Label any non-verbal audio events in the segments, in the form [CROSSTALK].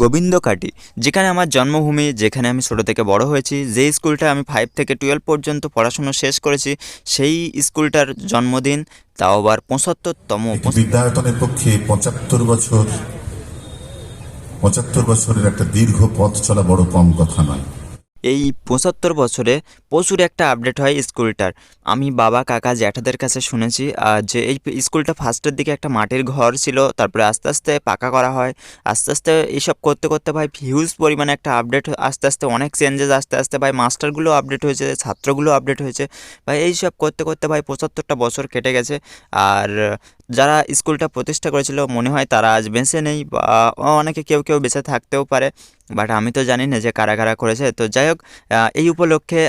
গোবিন্দকাটি যেখানে আমার জন্মভূমি, যেখানে আমি ছোটো থেকে বড় হয়েছি, যে স্কুলটা আমি ফাইভ থেকে টুয়েলভ পর্যন্ত পড়াশুনো শেষ করেছি, সেই স্কুলটার জন্মদিন তাও আবার পঁচাত্তরতম বিদ্যায়তনের পক্ষে পঁচাত্তর বছর, পঁচাত্তর বছরের একটা দীর্ঘ পথ চলা বড় কম কথা নয়। এই পঁচাত্তর বছরে প্রচুর একটা আপডেট হয় স্কুলটার। আমি বাবা, কাকা, জ্যাঠাদের কাছে শুনেছি যে এই স্কুলটা ফার্স্টের দিকে একটা মাটির ঘর ছিল, তারপরে আস্তে আস্তে পাকা করা হয়, আস্তে আস্তে এইসব করতে করতে ভাই হিউজ পরিমাণে একটা আপডেট আস্তে আস্তে অনেক চেঞ্জেস আস্তে আস্তে ভাই মাস্টারগুলো আপডেট হয়েছে, ছাত্রগুলো আপডেট হয়েছে। ভাই এইসব করতে করতে ভাই পঁচাত্তরটা বছর কেটে গেছে, আর যারা স্কুলটা প্রতিষ্ঠা করেছিল মনে হয় তারা আজ বেঁচে নেই বা অনেকে কেউ কেউ বেঁচে থাকতেও পারে। বাট আমি তো জানি না যে কারা কারা করেছে। তো যাই হোক এই উপলক্ষে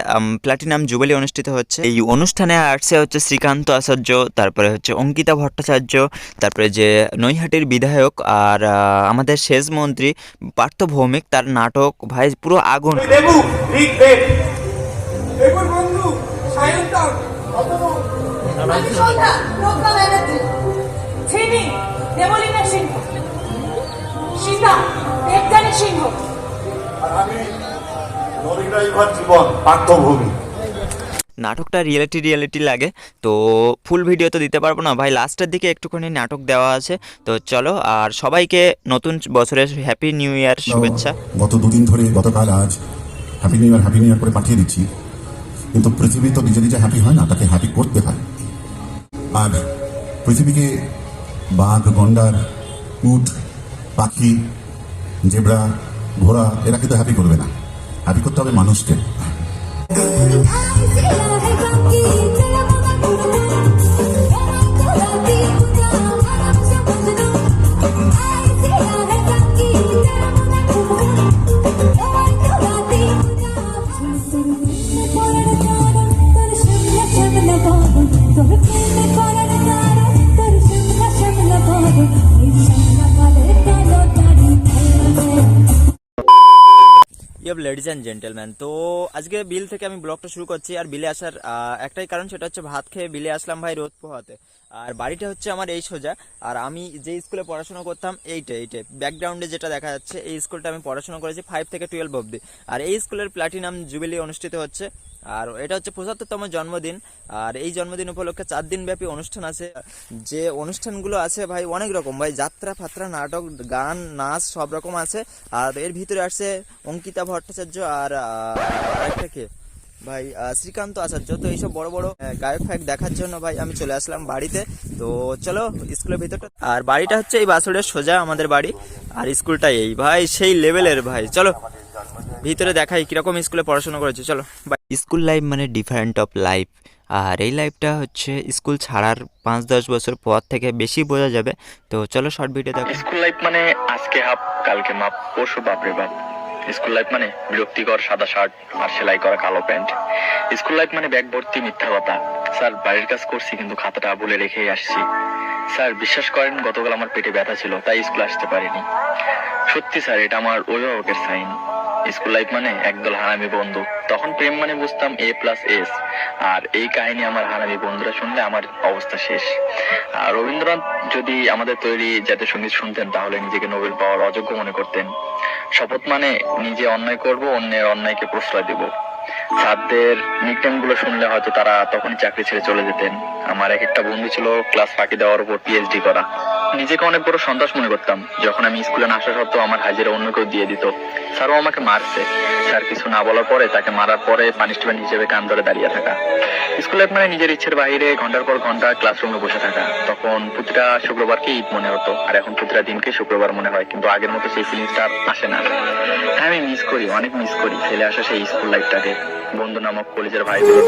প্ল্যাটিনাম জুবেলি অনুষ্ঠিত হচ্ছে। এই অনুষ্ঠানে আসছে হচ্ছে শ্রীকান্ত আচার্য তারপরে হচ্ছে অঙ্কিতা ভট্টাচার্য তারপরে যে নৈহাটির বিধায়ক আর আমাদের শেষ মন্ত্রী পার্থ ভৌমিক তার নাটক ভাই পুরো আগুন। বন্ধু ছিনি দেবলীনা সিংহ। সীতা দেবযানী সিংহ। আমি নবীন জীবন পার্থভূমি। নাটকটা রিয়েলিটি রিয়েলিটি লাগে তো ফুল ভিডিও তো দিতে পারব না। ভাই লাস্টের দিকে একটুখানি নাটক দেওয়া আছে তো চলো আর সবাইকে নতুন বছরের হ্যাপি নিউ ইয়ার শুভেচ্ছা। গত দুদিন ধরে গতকাল আজ happy new year happy new year করে পাঠিয়ে দিচ্ছি। কিন্তু পৃথিবী তো নিজে নিজে হ্যাপি হয় না তাকে হ্যাপি করতে হয়। আর পৃথিবীকে বাঘ, গন্ডার, উট, পাখি, জেবরা, ঘোড়া, এরা কিন্তু হ্যাপি করবে না। হ্যাপি করতে হবে মানুষকে। ইয়ব লেডিজ অ্যান্ড জেন্টেলম্যান তো আজকে বিল থেকে আমি ব্লগটা শুরু করছি, আর বিলে আসার একটাই কারণ সেটা হচ্ছে ভাত খেয়ে বিলে আসলাম ভাই রোদ পোহাতে। আর বাড়িটা হচ্ছে আমার এই সোজা, আর আমি যে স্কুলে পড়াশোনা করতাম এইটা এইটা। ব্যাকগ্রাউন্ডে যেটা দেখা যাচ্ছে, এই স্কুলটা আমি পড়াশোনা করেছি ফাইভ থেকে টুয়েলভ অবধি। আর এই স্কুলের প্ল্যাটিনাম জুবিলি অনুষ্ঠিত হচ্ছে আর এটা হচ্ছে পঁচাত্তরতম জন্মদিন। আর এই জন্মদিন উপলক্ষে চার দিন ব্যাপী অনুষ্ঠান আছে। যে অনুষ্ঠানগুলো আছে ভাই, অনেক রকম। ভাই, যাত্রা, ফাত্রা, নাটক, গান, নাচ, সব রকম আছে। আর এর ভিতরে আসছে অঙ্কিতা ভট্টাচার্য আর কে? ভাই শ্রীকান্ত আচার্য। তো এইসব বড় বড় গায়ক ফায়ক দেখার জন্য ভাই আমি চলে আসলাম বাড়িতে। তো চলো, স্কুলের ভিতরটা। আর বাড়িটা হচ্ছে এই বাসুরের সোজা আমাদের বাড়ি। আর স্কুলটা এই। ভাই, সেই লেভেলের ভাই। চলো, ভিতরে দেখাই কীরকম স্কুলে পড়াশোনা করেছে। চলো স্কুল লাইফ মানে ডিফারেন্ট অফ লাইফ। আর এই লাইফটা হচ্ছে স্কুল ছাড়ার পাঁচ দশ বছর পর থেকে বেশি বোঝা যাবে। তো চলো শর্ট ভিডিও দেখো। স্কুল লাইফ মানে আজকে হাফ, কালকে মাপ, পরশু বাপরে বাপ। স্কুল লাইফ মানে বিরক্তিকর সাদা শার্ট আর সেলাই করা কালো প্যান্ট। স্কুল লাইফ মানে ব্যাগ ভর্তি মিথ্যা কথা। স্যার, বাড়ির কাজ করছি কিন্তু খাতাটা ভুলে রেখেই আসছি। স্যার, বিশ্বাস করেন, গতকাল আমার পেটে ব্যথা ছিল, তাই স্কুল আসতে পারিনি। সত্যি স্যার, এটা আমার অভিভাবকের সাইন। স্কুল লাইফ মানে একদল হারামি বন্ধু। তখন প্রেম মানে বুঝতাম এ প্লাস এস আর এই কাহিনী আমার হারামি বন্ধুরা শুনলে আমার অবস্থা শেষ। আর রবীন্দ্রনাথ যদি আমাদের তৈরি জাতীয় সংগীত শুনতেন, তাহলে নিজেকে নোবেল পাওয়ার অযোগ্য মনে করতেন। শপথ মানে নিজে অন্যায় করব, অন্যের অন্যায়কে প্রশ্রয় দেব। স্যারদের নিকনেমগুলো শুনলে হয়তো তারা তখনই চাকরি ছেড়ে চলে যেতেন। আমার এক একটা বন্ধু ছিল ক্লাস ফাঁকি দেওয়ার উপর পিএইচডি করা। নিজেকে অনেক বড় সন্ত্রাস মনে করতাম। যখন আমি স্কুলে না আসা সত্ত্বেও আমার হাজিরা অন্য কেউ দিয়ে দিত। স্যারও আমাকে মারছে। স্যার কিছু না বলার পরে তাকে মারার পরে পানিশমেন্ট হিসেবে কান ধরে দাঁড়িয়ে থাকা। স্কুল মানে নিজের ইচ্ছের বাইরে, ঘণ্টার পর ঘণ্টা ক্লাসরুমে বসে থাকা। তখন প্রতিটা শুক্রবারকে ঈদ মনে হতো, আর এখন প্রতিটা দিনকে শুক্রবার মনে হয়, কিন্তু আগের মতো সেই ফিলিংসটা আসে না। হ্যাঁ আমি মিস করি, অনেক মিস করি, ফেলে আসা সেই স্কুল লাইফটাকে বন্ধু নামক কলেজের ভাইগুলো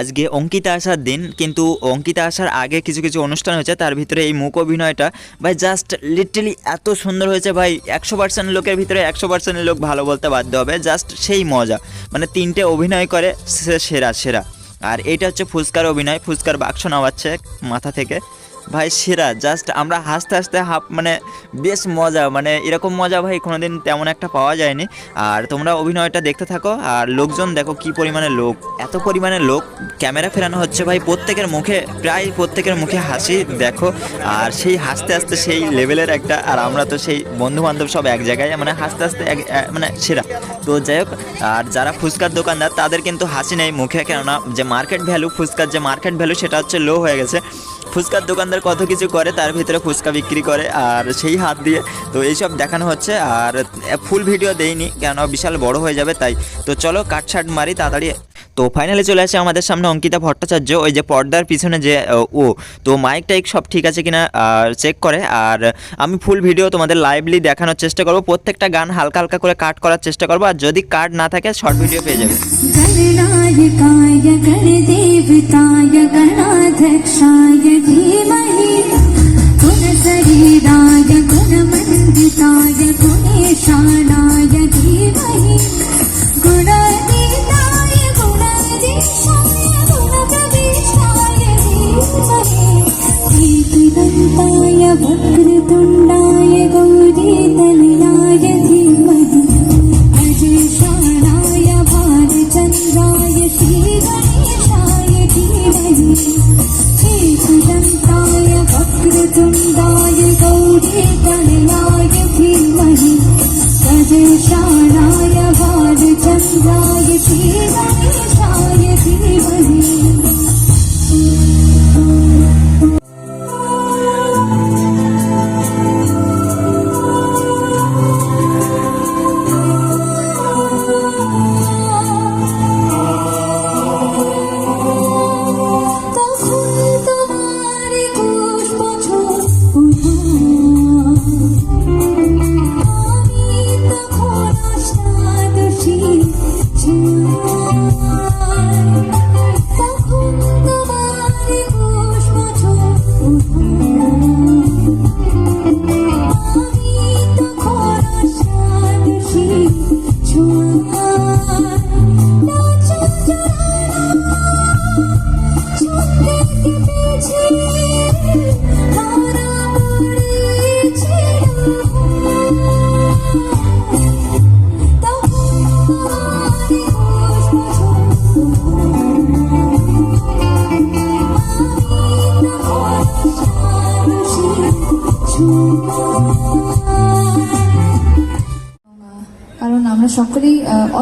আজকে অঙ্কিতা আসার দিন, কিন্তু অঙ্কিতা আসার আগে কিছু কিছু অনুষ্ঠান হয়েছে, তার ভিতরে এই মুখ অভিনয়টা, ভাই জাস্ট লিটারলি এত সুন্দর হয়েছে, ভাই, একশো পার্সেন্ট লোকের ভিতরে একশো পার্সেন্টের লোক ভালো বলতে বাধ্য হবে জাস্ট সেই মজা। মানে তিনটে অভিনয় করে সে সেরা সেরা। আর এটা হচ্ছে ফুচকার অভিনয়, ফুচকার বাক্স নামাচ্ছে মাথা থেকে। ভাই, সেরা। জাস্ট আমরা হাসতে হাসতে হাফ মানে বেশ মজা মানে এরকম মজা ভাই কোনোদিন তেমন একটা পাওয়া যায়নি। আর তোমরা অভিনয়টা দেখতে থাকো, আর লোকজন দেখো কি পরিমাণে লোক, এত পরিমাণে লোক ক্যামেরা ফেরানো হচ্ছে ভাই, প্রত্যেকের মুখে, প্রায় প্রত্যেকের মুখে হাসি দেখো। আর সেই হাসতে হাসতে সেই লেভেলের একটা, আর আমরা তো সেই বন্ধু বান্ধব সব এক জায়গায় মানে হাসতে হাসতে এক মানে সেরা। তো যাই হোক, আর যারা ফুচকার দোকানদার, তাদের কিন্তু হাসি নেই মুখে, কেননা যে মার্কেট ভ্যালু ফুচকার যে মার্কেট ভ্যালু সেটা হচ্ছে লো হয়ে গেছে। ফুচকার দোকানদার কত কিছু করে, তার ভিতরে ফুচকা বিক্রি করে আর সেই হাত দিয়ে। তো এইসব দেখানো হচ্ছে আর ফুল ভিডিও দেইনি, কেন বিশাল বড় হয়ে যাবে তাই। তো চলো কাট ছাট মারি, তাড়াতাড়ি তো ফাইনালি চলে আসে আমাদের সামনে অঙ্কিতা ভট্টাচার্য ওই যে পর্দার পিছনে যে আহ, ও তো মাইক টাইক সব ঠিক আছে কিনা চেক করে আর আমি ফুল ভিডিও তোমাদের লাইভলি দেখানোর চেষ্টা করবো প্রত্যেকটা গান হালকা হালকা করে কাট করার চেষ্টা করবো আর যদি কাট না থাকে শর্ট ভিডিও পেয়ে যাবে गणनायकाय गणदेवताय गणाध्यक्षाय धीमहि गुणशरीराय गुणमण्डिताय गुणेशानाय धीमहि गुणातीताय Peace.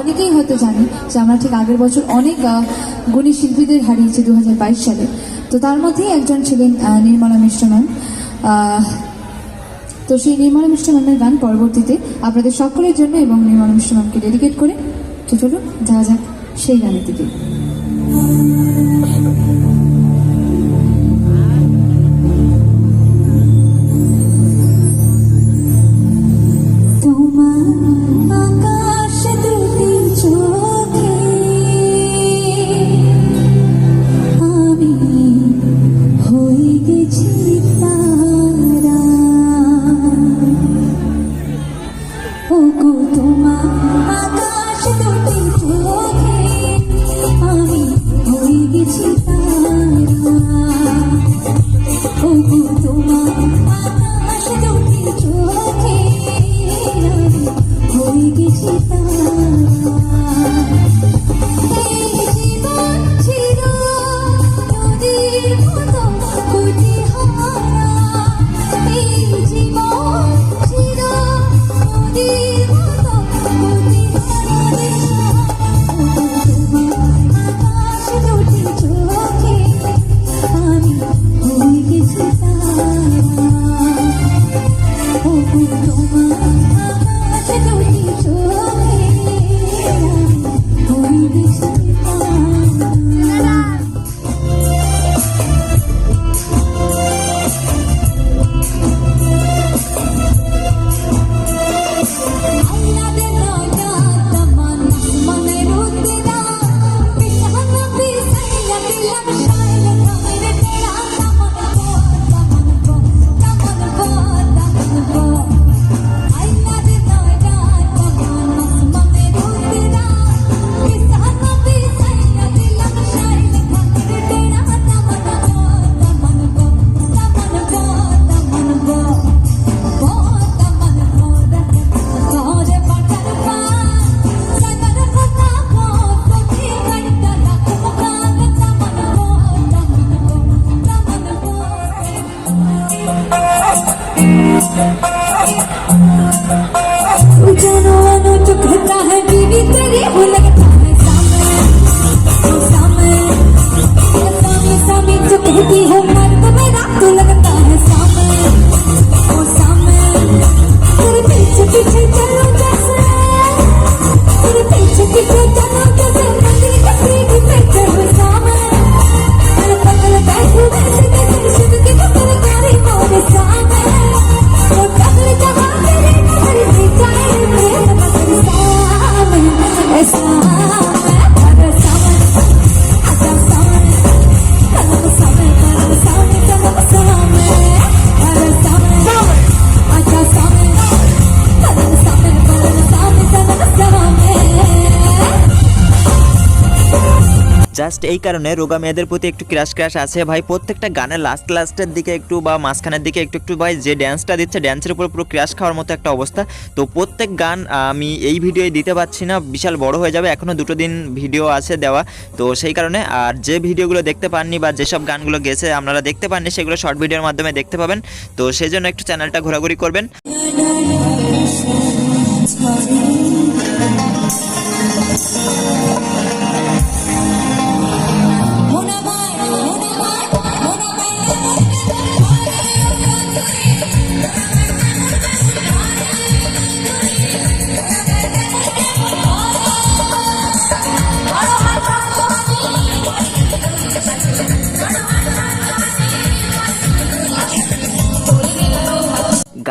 অনেকেই হয়তো জানি যে আমরা ঠিক আগের বছর অনেক গুণী শিল্পীদের হারিয়েছি দু হাজার বাইশ সালে। তো তার মধ্যেই একজন ছিলেন নির্মলা মিশ্র ম্যাম। তো সেই নির্মলা মিশ্র ম্যামের গান পরবর্তীতে আপনাদের সকলের জন্য এবং নির্মলা মিশ্র ম্যামকে ডেডিকেট করে, তো চলুন যাওয়া যাক সেই গানের দিকে। এই কারণে রোগা মেয়েদের প্রতি একটু ক্র্যাশ ক্র্যাশ আছে ভাই প্রত্যেকটা গানের লাস্ট লাস্টের দিকে একটু বা মাঝখানের দিকে একটু একটু ভাই যে ড্যান্সটা দিচ্ছে ড্যান্সের উপর পুরো ক্র্যাশ খাওয়ার মতো একটা অবস্থা তো প্রত্যেক গান আমি এই ভিডিওয়ে দিতে পারছি না বিশাল বড় হয়ে যাবে এখনও দুটো দিন ভিডিও আছে দেওয়া তো সেই কারণে আর যে ভিডিওগুলো দেখতে পাননি বা যেসব গানগুলো গেছে আপনারা দেখতে পাননি সেগুলো শর্ট ভিডিওর মাধ্যমে দেখতে পাবেন তো সেই জন্য একটু চ্যানেলটা ঘোরাঘুরি করবেন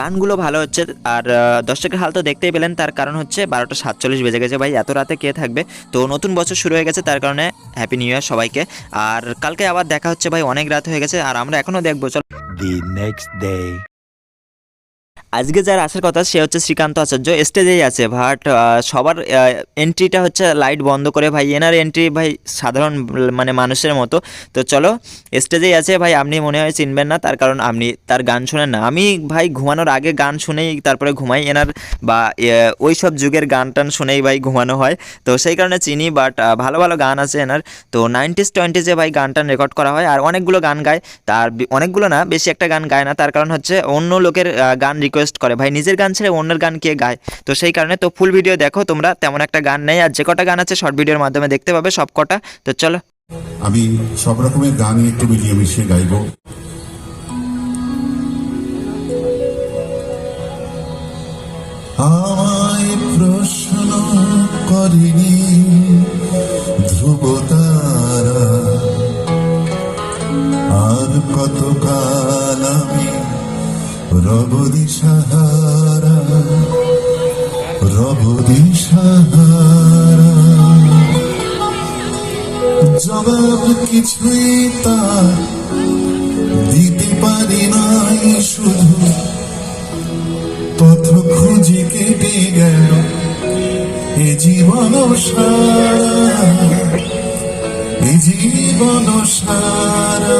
গানগুলো ভালো হচ্ছে, আর দর্শকের হাল তো দেখতেই পেলেন, তার কারণ হচ্ছে বারোটা সাতচল্লিশ বেজে গেছে ভাই, এত রাতে কে থাকবে? তো নতুন বছর শুরু হয়ে গেছে, তার কারণে হ্যাপি নিউ ইয়ার সবাইকে। আর কালকে আবার দেখা হচ্ছে ভাই, অনেক রাত হয়ে গেছে, আর আমরা এখনও দেখব, চল। The next day. আজকে যার আসার কথা সে হচ্ছে শ্রীকান্ত আচার্য। স্টেজেই আছে বাট সবার এন্ট্রিটা হচ্ছে লাইট বন্ধ করে ভাই। এনার এন্ট্রি ভাই সাধারণ মানে মানুষের মতো। তো চলো, স্টেজেই আছে ভাই, আপনি মনে হয় চিনবেন না, তার কারণ আপনি তার গান শোনেন না। আমি ভাই ঘুমানোর আগে গান শুনেই তারপরে ঘুমাই, এনার বা ওই সব যুগের গান টান শুনেই ভাই ঘুমানো হয়। তো সেই কারণে চিনি বাট ভালো ভালো গান আছে এনার। তো নাইনটিস টোয়েন্টিজে ভাই গান টান রেকর্ড করা হয়, আর অনেকগুলো গান গায়। তার অনেকগুলো না, বেশি একটা গান গায় না। তার কারণ হচ্ছে অন্য লোকের গান গান রিকোয়েস্ট করে, ভাই, নিজের গান ছেড়ে অন্যের গান কে গায়? তো সেই কারণে তো ফুল ভিডিও দেখো, তোমরা তেমন একটা গান নেই, আর যে কটা গান আছে শর্ট ভিডিওর মাধ্যমে দেখতে পাবে সব কটা। তো চলো। আমি সব রকমের গানই একটু মিলিয়ে মিশিয়ে গাইব। আমায় প্রশ্ন করিনি। কিছুই তার দিতে পারি নাই শুধু। পথ খুঁজে কেটে গেল এ জীবন এ জীবন সারা।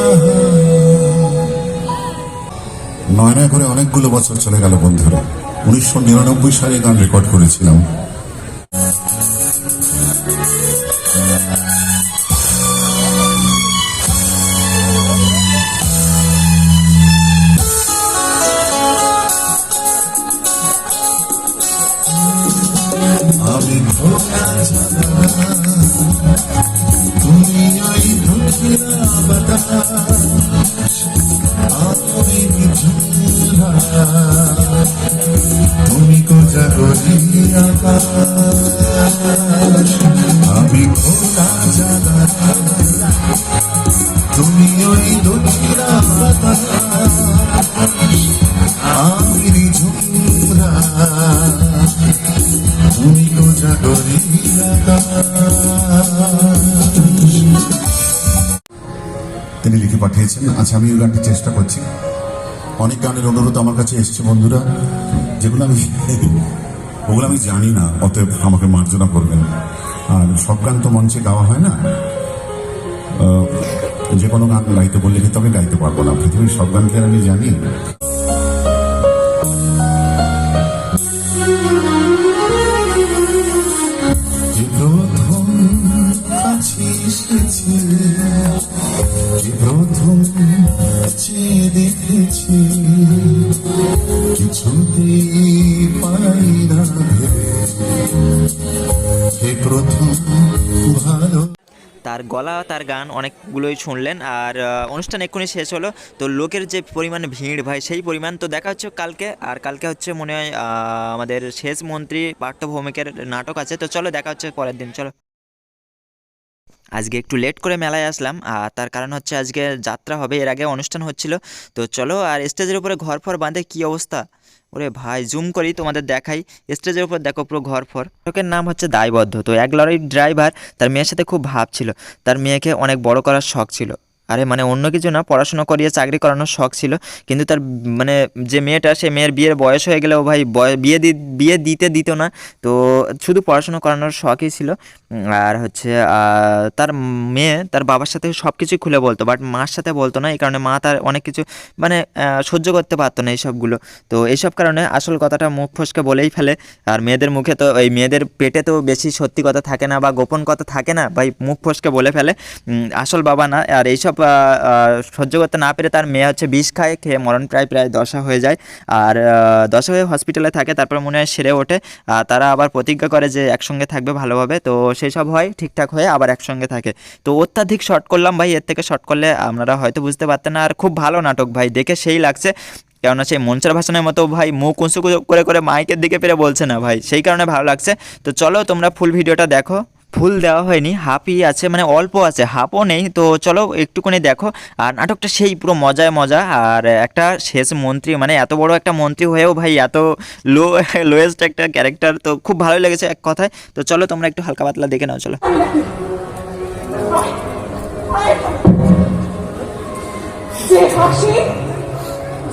নয় নয় করে অনেকগুলো বছর চলে গেল বন্ধুরা। উনিশশো নিরানব্বই সালে গান রেকর্ড করেছিলাম। তিনি লিখে পাঠিয়েছেন। আচ্ছা আমি ওই গানটি চেষ্টা করছি। অনেক গানের অনুরোধ আমার কাছে এসছে, বন্ধুরা। যেগুলো আমি ওগুলো আমি জানি না, অতএব আমাকে মার্জনা করবেন আর সব গান তো মঞ্চে গাওয়া হয় না? যে কোনো গান গাইতে বললে আমি গাইতে পারব না? পৃথিবীর সব গানকে আমি জানি? গলা, তার গান অনেকগুলোই শুনলেন। আর অনুষ্ঠান এক্ষুনি শেষ হলো। তো লোকের যে পরিমাণ ভিড় ভাই, সেই পরিমাণ তো দেখা হচ্ছে কালকে। আর কালকে হচ্ছে মনে হয় আমাদের শেষ মন্ত্রী পার্থ ভৌমিকের নাটক আছে। তো চলো, দেখা হচ্ছে পরের দিন, চলো। আজকে একটু লেট করে মেলায় আসলাম। আর তার কারণ হচ্ছে আজকে যাত্রা হবে, এর আগে অনুষ্ঠান হচ্ছিল। তো চলো, আর স্টেজের উপরে ঘর ফর বাঁধে কি অবস্থা? ওরে ভাই জুম করি তোমাদের দেখাই। স্টেজের উপর দেখো পুরো ঘর ফর। লোকের নাম হচ্ছে দায়বদ্ধ। তো এক লরির ড্রাইভার তার মেয়ের সাথে খুব ভাব ছিল। তার মেয়েকে অনেক বড় করার শখ ছিল। আরে মানে অন্য কিছু না, পড়াশোনা করিয়ে চাকরি করানোর শখ ছিল। কিন্তু তার মানে যে মেয়েটা, সে মেয়ের বিয়ের বয়স হয়ে গেলেও ভাই বয়- বিয়ে দিতে দিত না। তো শুধু পড়াশোনা করানোর শখই ছিল। আর হচ্ছে তার মেয়ে তার বাবার সাথে সব কিছুই খুলে বলতো বাট মার সাথে বলতো না, এই কারণে মা তার অনেক কিছু মানে সহ্য করতে পারতো না এইসবগুলো। তো এইসব কারণে আসল কথাটা মুখ ফসকে বলেই ফেলে। আর মেয়েদের মুখে তো, এই মেয়েদের পেটে তো বেশি সত্যি কথা থাকে না বা গোপন কথা থাকে না, ভাই মুখ ফসকে বলে ফেলে। আসল বাবা না, আর এইসব সহ্য করতে না পেরে তার মেয়ে হচ্ছে বিষ খায়, খেয়ে মরণ প্রায় প্রায় দশা হয়ে যায়। আর দশা হয়ে হসপিটালে থাকে, তারপর মনে হয় সেরে ওঠে। তারা আবার প্রতিজ্ঞা করে যে একসঙ্গে থাকবে ভালোভাবে। তো সেই সব হয়, ঠিকঠাক হয়ে আবার একসঙ্গে থাকে। তো অত্যাধিক শর্ট করলাম ভাই, এর থেকে শর্ট করলে আপনারা হয়তো বুঝতে পারতেন না। আর খুব ভালো নাটক ভাই, দেখে সেই লাগছে। কেননা সেই মঞ্চের ভাষণের মতো ভাই মুখ উঁচু করে করে মাইকের দিকে পেরে বলছে না ভাই, সেই কারণে ভালো লাগছে। তো চলো তোমরা ফুল ভিডিওটা দেখো। ফুল দেওয়া হয়নি, হাফই আছে মানে অল্প আছে, হাফও নেই। তো চলো একটুখানি দেখো। আর নাটকটা সেই পুরো মজায় মজা। আর একটা শেষ মন্ত্রী মানে এত বড় একটা মন্ত্রী হয়েও ভাই, এত লো [LAUGHS] লোয়েস্ট একটা ক্যারেক্টার তো খুব ভালো লেগেছে এক কথায়। তো চলো তোমরা একটু হালকা পাতলা দেখে নাও, চলো।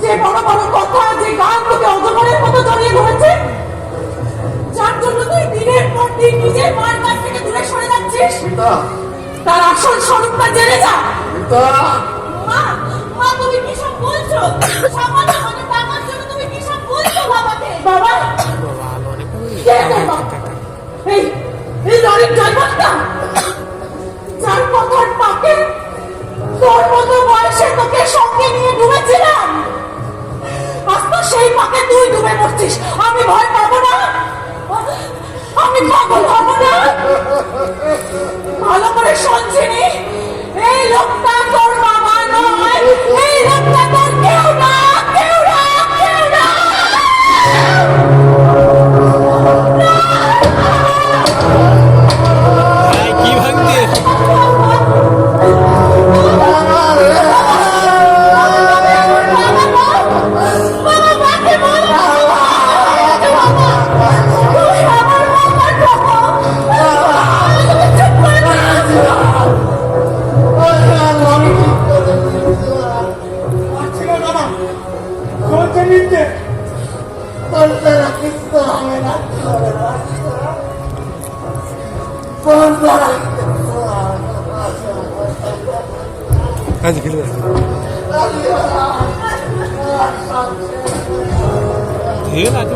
যে বড় বড় কথা, যে গান তোকে অজগরের মতো জড়িয়ে ধরেছে যার জন্য তুই দিনের পর দিন নিজের মার কাছ থেকে দূরে সরে যাচ্ছিস? তার আসল স্বরূপটা জেনে যা। মা মা তুমি কি সব বলছো? সামান্য মানে টাকার জন্য তুমি কি সব বলছো বাবাকে? বাবা? তোর বাবা? এই এই লরির ড্রাইভারটা? যার কথার পাকে তোর মতো বয়সে তোকে সঙ্গে নিয়ে ডুবেছিলাম। আজ তো সেই পাকে তুই ডুবে মরছিস। আমি ভয় পাবো না। আমি পাগল হব না। ভালো করে শুনছিনি? এই লোকটা তোর বাবা নয়, এই লোকটা তোর কেউ না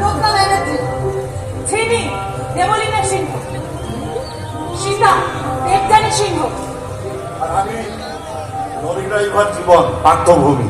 রত্না ব্যানার্জি ছিনি দেবলীনা সিংহ। সিংহ। আর আমি লরি ড্রাইভার জীবন পার্থভূমি